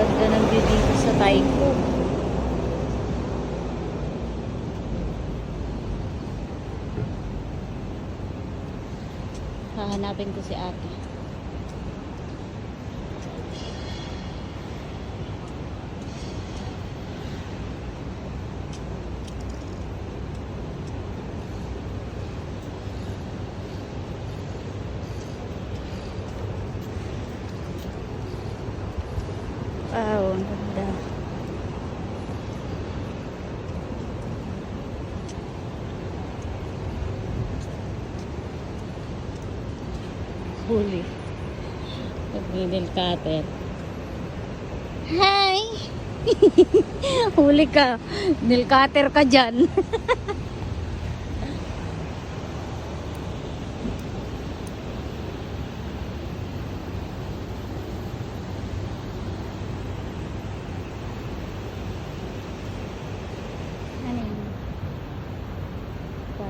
ganda ng view dito sa Taiko. Hahanapin ko si ate. Wow, ang ganda. Huli. Nag-needle cutter. Hi! Huli ka. Nail cutter ka dyan.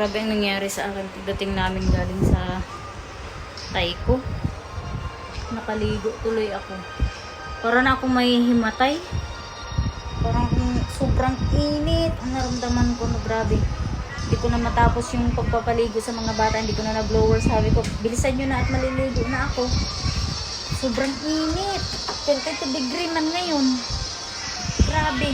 Grabe ang nangyari sa akin pagdating namin galing sa Taiko. Nakaligo tuloy ako. Para na ako may himatay. Parang sobrang init. Ang naramdaman ko na grabe. Hindi ko na matapos yung pagpapaligo sa mga bata. Hindi ko na na-blower. Sabi ko, bilisan nyo na at maliligo na ako. Sobrang init. 22 degree man ngayon. Grabe.